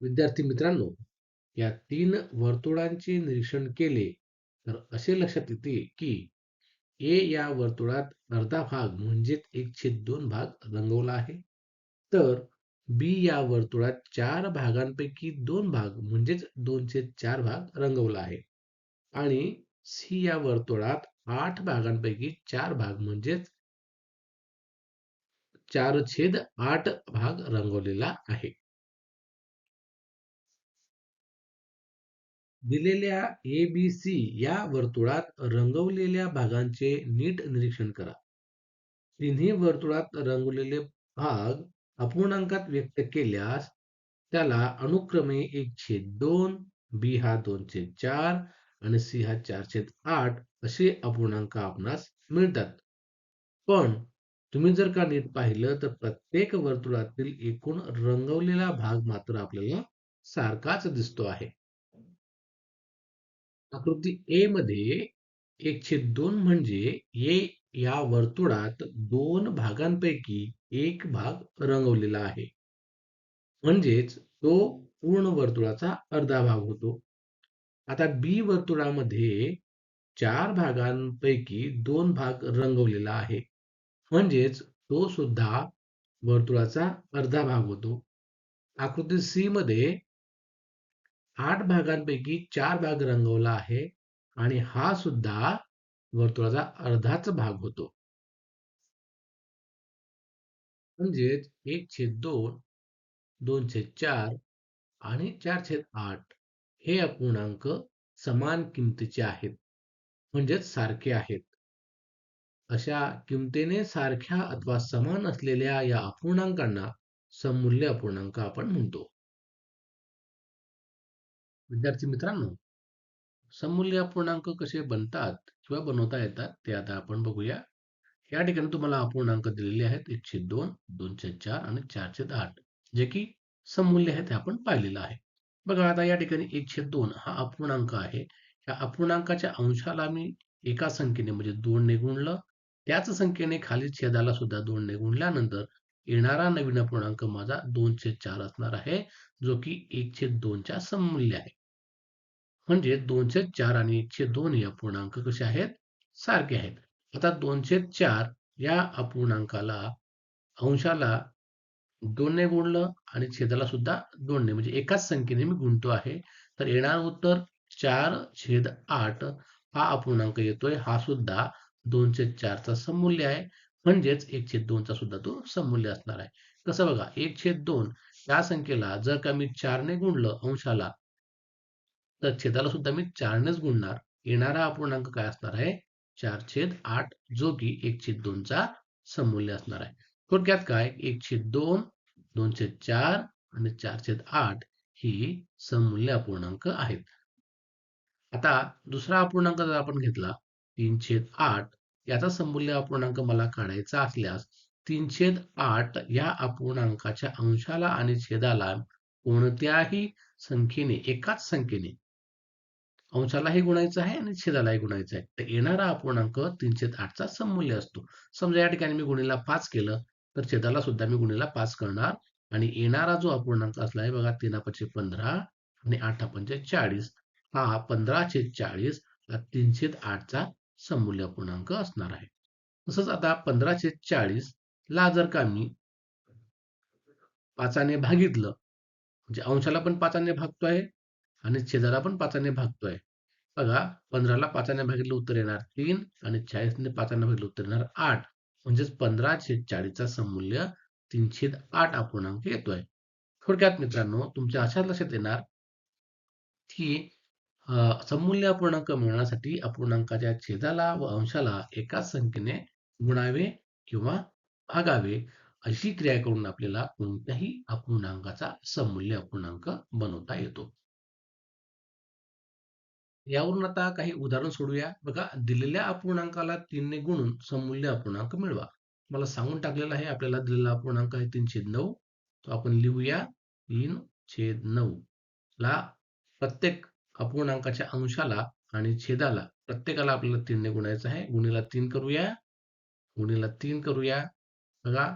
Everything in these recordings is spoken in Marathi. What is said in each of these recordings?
विद्यार्थी मित्रांनो या तीन वर्तुळांचे निरीक्षण केले तर असे लक्षात येते की ए या वर्तुळात अर्धा भाग म्हणजेच एक छेद दोन भाग रंगवला आहे तर बी या वर्तुळात चार भागांपैकी दोन भाग म्हणजेच दोन छेद चार भाग रंगवला आहे आणि सी या वर्तुळात आठ भागांपैकी चार भाग म्हणजेच चार छेद आठ भाग रंगवलेला आहे. दिलेल्या ए बी सी या वर्तुळात रंगवलेल्या भागांचे नीट निरीक्षण करा. तिन्ही वर्तुळात रंगवलेले भाग अपूर्णांकात व्यक्त केल्यास त्याला अनुक्रमे एक छेद दोन बी हा दोन छेद चार आणि सी हा चार छेद आठ असे अपूर्णांक आपणास मिळतात. पण तुम्ही जर का नीट पाहिलं तर प्रत्येक वर्तुळातील एकूण रंगवलेला भाग मात्र आपल्याला सारखाच दिसतो आहे. आकृती ए मध्ये एक छेद दोन म्हणजे ए या वर्तुळात दोन भागांपैकी एक भाग रंगवलेला आहे. म्हणजेच तो पूर्ण वर्तुळाचा अर्धा भाग होतो. आता बी वर्तुळामध्ये चार भागांपैकी दोन भाग रंगवलेला आहे. म्हणजेच तो सुद्धा वर्तुळाचा अर्धा भाग होतो. आकृती सी मध्ये आठ भागांपैकी चार भाग रंगवला आहे आणि हा सुद्धा वर्तुळाचा अर्धाच भाग होतो. म्हणजेच एक छेद दोन दोन छेद चार आणि चार छेद आठ हे अपूर्णांक समान किमतीचे आहेत. म्हणजेच सारखे आहेत. अशा किमतीने सारख्या अथवा समान असलेल्या या अपूर्णांकांना सममूल्य अपूर्णांक आपण म्हणतो. विद्यार्थी मित्रांनो सममूल्य अपूर्णांक कसे बनतात किंवा बनवता येतात ते आता आपण बघूया. या ठिकाणी तुम्हाला अपूर्णांक दिलेले आहेत एकशे दोन दोनशे चार आणि चारशे आठ जे की सममूल्य आहेत ते आपण पाहिलेलं आहे. बघा आता या ठिकाणी एकशे दोन हा अपूर्णांक आहे. या अपूर्णांकाच्या अंशाला मी एका संख्येने म्हणजे दोन ने गुणलं. त्याच संख्येने खाली छेदाला सुद्धा दोन ने गुणल्यानंतर येणारा नवीन अपूर्णांक माझा दोनशे चार असणार आहे जो की एकशे दोनच्या सममूल्य आहे. म्हणजे दोनशे चार आणि एकशे दोन हे अपूर्णांक कसे आहेत? सारखे आहेत. आता दोनशे चार या अपूर्णांकाला अंशाला दोनने गुणलं आणि छेदाला सुद्धा दोनने. म्हणजे एकाच संख्येने मी गुणतो आहे. तर येणार उत्तर चार छेद आठ हा अपूर्णांक येतोय. हा सुद्धा दोनशे चारचा समूल्य आहे. म्हणजेच एक छेद दोनचा सुद्धा तो समूल्य असणार आहे. कसं बघा एक छेद दोन या संख्येला जर का मी चारने गुणलं अंशाला तर छेदाला सुद्धा मी चारनेच गुणणार. येणारा अपूर्णांक काय असणार आहे? चार छेद आठ जो की एक छेद दोनचा समूल्य असणार आहे. थोडक्यात काय? एक छेद दोन दोन छेद चार आणि चार छेद आठ ही समूल्य अपूर्णांक आहेत. आता दुसरा अपूर्णांक जर आपण घेतला तीन छेद आठ याचा समूल्य अपूर्णांक मला काढायचा असल्यास तीन छेद आठ या अपूर्णांकाच्या अंशाला आणि छेदाला कोणत्याही संख्येने एकाच संख्येने अंशालाही गुणायचं आहे आणि छेदालाही गुणायचं आहे. तर येणारा अपूर्णांक तीनशे आठचा समूल्य असतो. समजा या ठिकाणी मी गुणीला पाच केलं तर छेदाला सुद्धा मी गुणीला पाच करणार. आणि येणारा जो अपूर्णांक असला आहे बघा तीन पंचे पंधरा आणि आठ पंचे चाळीस. हा पंधरा छेद चाळीस हा तीनशे आठचा समूल्य अपूर्णांक असणार आहे. तसंच आता पंधरा छेद चाळीस ला जर का मी पाचाने भागितलं म्हणजे अंशाला पण पाचाने भागतोय आणि छेदाला पण पाचाने भागतोय. बघा पंधराला पाचाने भागितलं उत्तर येणार तीन आणि चाळीसने पाचाने भागितलं उत्तर येणार आठ. म्हणजेच पंधरा छेद चाळीसचा समूल्य तीनशे आठ अपूर्णांक येतोय. थोडक्यात मित्रांनो तुमच्या अशाच लक्षात येणार की समूल्य अपूर्णांक मिळवण्यासाठी अपूर्णांकाच्या छेदाला व अंशाला एकाच संख्येने गुणावे किंवा भागावे अशी क्रिया करून आपल्याला कोणत्याही अपूर्णांकाचा समूल्य अपूर्णांक बनवता येतो. यावरून आता काही उदाहरण सोडूया. बघा दिलेल्या अपूर्णांकाला तीनने गुणून समूल्य अपूर्णांक मिळवा. मला सांगून टाकलेला आहे आपल्याला दिलेला अपूर्णांक आहे तीन छेद नऊ. तो आपण लिहूया. तीन छेद नऊ. ला प्रत्येक अपूर्णांकाच्या अंशाला आणि छेदाला प्रत्येकाला आपल्याला तीनने गुणायचं आहे. गुणीला तीन करूया. गुणीला तीन करूया. बघा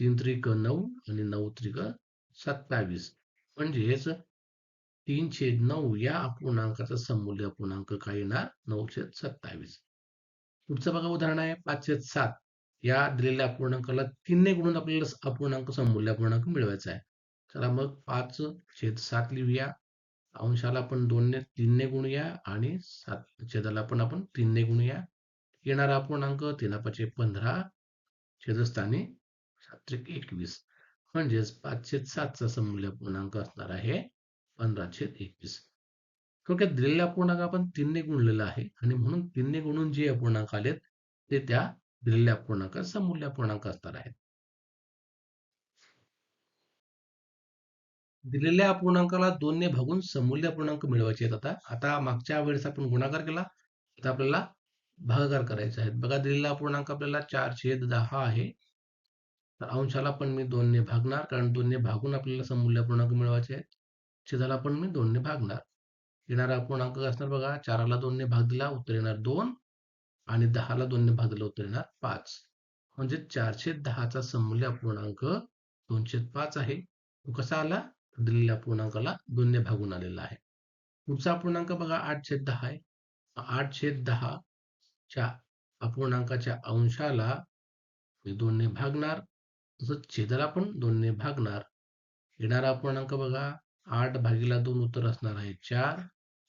तीन त्रिक नऊ आणि नऊ त्रिक सत्तावीस. म्हणजेच तीन छेद नऊ या अपूर्णांकाचा समूल्य अपूर्णांक काय येणार? नऊ छेद सत्तावीस. पुढचं बघा उदाहरण आहे पाच छेद सात. या दिलेल्या अपूर्णांकाला तीनने गुणून आपल्याला अपूर्णांक समूल्य अपूर्णांक मिळवायचा आहे. चला मग पाच छेद सात लिहूया. अंशाला आपण दोनने तीनने गुणूया आणि सात छेदाला पण आपण तीनने गुणूया. येणारा अपूर्णांक तीन पाचशे पंधरा छेदस्थानी सात्रिक एकवीस. म्हणजेच पाचशे सातचा समूल्य पूर्णांक असणार आहे. पंधराचे एकवीस थोडक्यात दिलेल्या अपूर्णांक आपण तीनने गुणलेला आहे आणि म्हणून तीनने गुणून जे अपूर्णांक आलेत ते त्या दिलेल्या अपूर्णांकात समूल्य अपूर्णांक असणार आहेत. दिलेल्या अपूर्णांकाला दोनने भागून समूल्य अपूर्णांक मिळवायचे आहेत आता. आता मागच्या वेळेस आपण गुणाकार केला आता आपल्याला भागाकार करायचे आहेत. बघा दिलेला अपूर्णांक आपल्याला चार छेद दहा आहे. तर अंशाला पण मी दोनने भागणार कारण दोनने भागून आपल्याला समूल्य अपूर्णांक मिळवायचे आहेत. छेदाला पण मी दोनने भागणार. येणारा अपूर्णांक असणार बघा चाराला दोनने भाग दिला उत्तर येणार दोन आणि दहाला दोनने भाग दिला उत्तर येणार पाच. म्हणजे चारशे दहाचा समूल्य अपूर्णांक दोनशे पाच आहे. तो कसा आला? दिलेल्या अपूर्णांकाला दोनने भागून आलेला आहे. पुढचा अपूर्णांक बघा आठ छेद दहा आहे. आठ छेद दहा च्या अपूर्णांकाच्या अंशाला मी दोनने भागणार. तसंच छेदाला पण दोनने भागणार. येणारा अपूर्णांक बघा आठ भागीला दोन उत्तर असणार आहे चार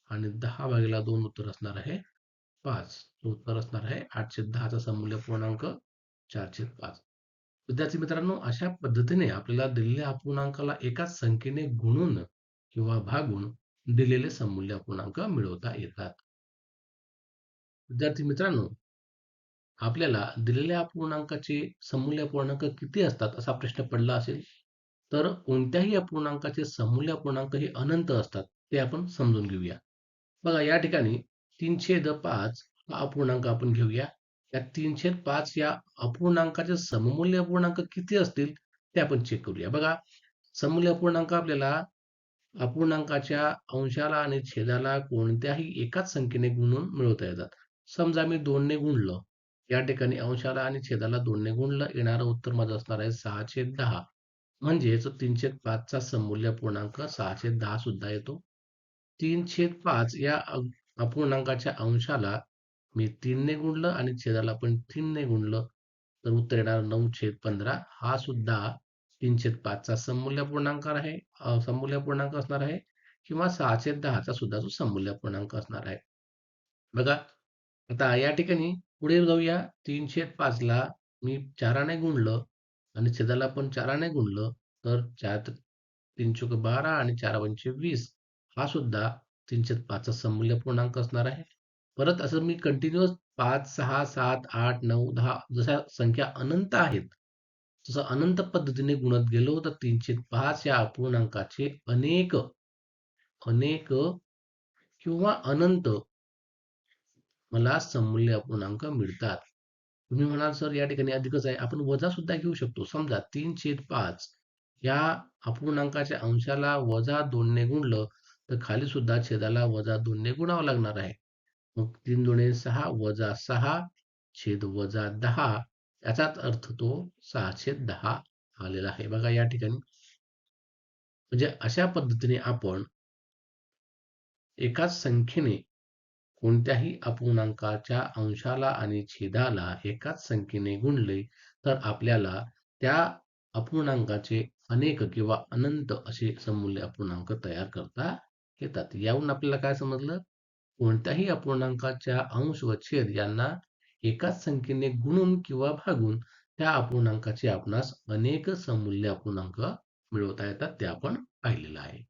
आणि दहा भागीला दोन उत्तर असणार आहे पाच. उत्तर असणार आहे आठशे दहाचा समूल्य पूर्णांक चारशे पाच. विद्यार्थी मित्रांनो अशा पद्धतीने आपल्याला दिलेल्या अपूर्णांकाला एकाच संख्येने गुणून किंवा भागून दिलेले समूल्य अपूर्णांक मिळवता येतात. विद्यार्थी मित्रांनो आपल्याला दिलेल्या अपूर्णांकाचे समूल्य पूर्णांक किती असतात असा प्रश्न पडला असेल? तर कोणत्याही अपूर्णांकाचे समूल्य अपूर्णांक हे अनंत असतात ते आपण समजून घेऊया. बघा या ठिकाणी तीन छेद पाच हा अपूर्णांक आपण घेऊया. या तीनशे पाच या अपूर्णांकाचे सममूल्य अपूर्णांक किती असतील ते आपण चेक करूया. बघा समूल्य अपूर्णांक आपल्याला अपूर्णांकाच्या अंशाला आणि छेदाला कोणत्याही एकाच संख्येने गुणून मिळवता येतात. समजा मी दोनने गुणलं या ठिकाणी अंशाला आणि छेदाला दोनने गुणलं येणारं उत्तर माझं असणार आहे सहाशे दहा. म्हणजेच तीनशे पाचचा समूल्य पूर्णांक सहाशे दहा सुद्धा येतो. तीनशे पाच या अपूर्णांकाच्या अंशाला मी तीनने गुणलं आणि छेदाला पण तीनने गुणलं तर उत्तर येणार नऊ छेद पंधरा. हा सुद्धा तीनशे पाचचा समूल्य पूर्णांक आहे समूल्य पूर्णांक असणार आहे किंवा सहाशे दहाचा सुद्धा तो समूल्य पूर्णांक असणार आहे. बघा आता या ठिकाणी पुढे जाऊया. तीनशे पाचला मी चाराने गुणलं आणि छेदाला पण चाराने गुणलं तर चार तीन चौक बारा आणि चार पंचे वीस हा सुद्धा तीनशे पाचचा समूल्य पूर्णांक असणार आहे. परत असं मी कंटिन्युअस पाच सहा सात आठ नऊ दहा जशा संख्या अनंत आहेत तसं अनंत पद्धतीने गुणत गेलो तर तीनशे पाच या अपूर्णांकाचे अनेक अनेक किंवा अनंत मला समूल्य अपूर्णांक मिळतात. तुम्ही म्हणाल सर या ठिकाणी अधिकच आहे. आपण वजा सुद्धा घेऊ शकतो. समजा तीन छेद पाच या अपूर्णांकाच्या अंशाला वजा दोनने गुणलं तर खाली सुद्धा छेदाला वजा दोनने गुणावं लागणार आहे. मग तीन दोने सहा वजा सहा छेद वजा दहा याचाच अर्थ तो सहा छेद दहा आलेला आहे. बघा या ठिकाणी म्हणजे अशा पद्धतीने आपण एकाच संख्येने कोणत्याही अपूर्णांकाच्या अंशाला आणि छेदाला एकाच संख्येने गुणले तर आपल्याला त्या अपूर्णांकाचे अनेक किंवा अनंत असे समूल्य अपूर्णांक तयार करता येतात. यावरून आपल्याला काय समजलं? कोणत्याही अपूर्णांकाच्या अंश व छेद यांना एकाच संख्येने गुणून किंवा भागून त्या अपूर्णांकाचे आपणास अनेक समूल्य अपूर्णांक मिळवता येतात ते आपण पाहिलेलं आहे.